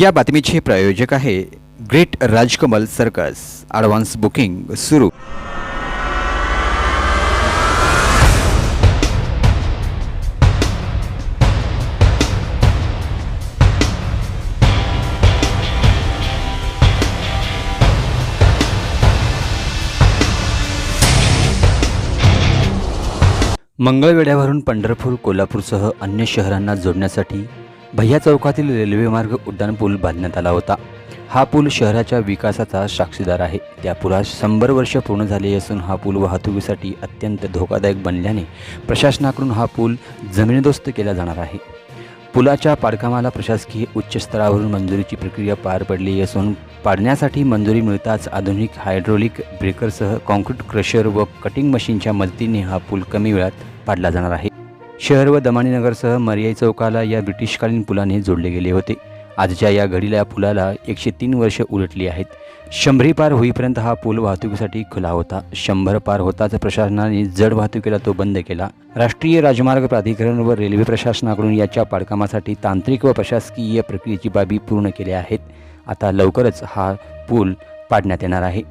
या बातमीचे प्रायोजक आहे great Rajkamal circus. Advance booking सुरू. मंगळवेढ्यावरून पंढरपूर कोल्हापूरसह अन्य शहरांना जोडण्यासाठी भैया चौकातील रेल्वेमार्ग उड्डाणपूल बांधण्यात आला होता. हा पूल शहराच्या विकासाचा साक्षीदार आहे. त्या पुलास शंभर वर्ष पूर्ण झाली असून हा पूल वाहतुकीसाठी अत्यंत धोकादायक बनल्याने प्रशासनाकडून हा पूल जमीनदोस्त केला जाणार आहे. पुलाच्या पाडकामाला प्रशासकीय उच्च स्तरावरून मंजुरीची प्रक्रिया पार पडली असून पाडण्यासाठी मंजुरी मिळताच आधुनिक हायड्रोलिक ब्रेकरसह कॉन्क्रीट क्रशर व कटिंग मशीनच्या मदतीने हा पूल कमी वेळात पाडला जाणार आहे. शहर व दमानीनगरसह मर्याई चौकाला या ब्रिटिशकालीन पुलाने जोडले गेले होते. आजच्या या घडीला या पुलाला एकशे तीन वर्ष उलटली आहेत. शंभरी पार होईपर्यंत हा पूल वाहतुकीसाठी खुला होता. शंभर पार होताच प्रशासनाने जड वाहतुकीला तो बंद केला. राष्ट्रीय राजमार्ग प्राधिकरण व रेल्वे प्रशासनाकडून याच्या पाडकामासाठी तांत्रिक व प्रशासकीय प्रक्रियेची बाबी पूर्ण केल्या आहेत. आता लवकरच हा पूल पाडण्यात येणार आहे.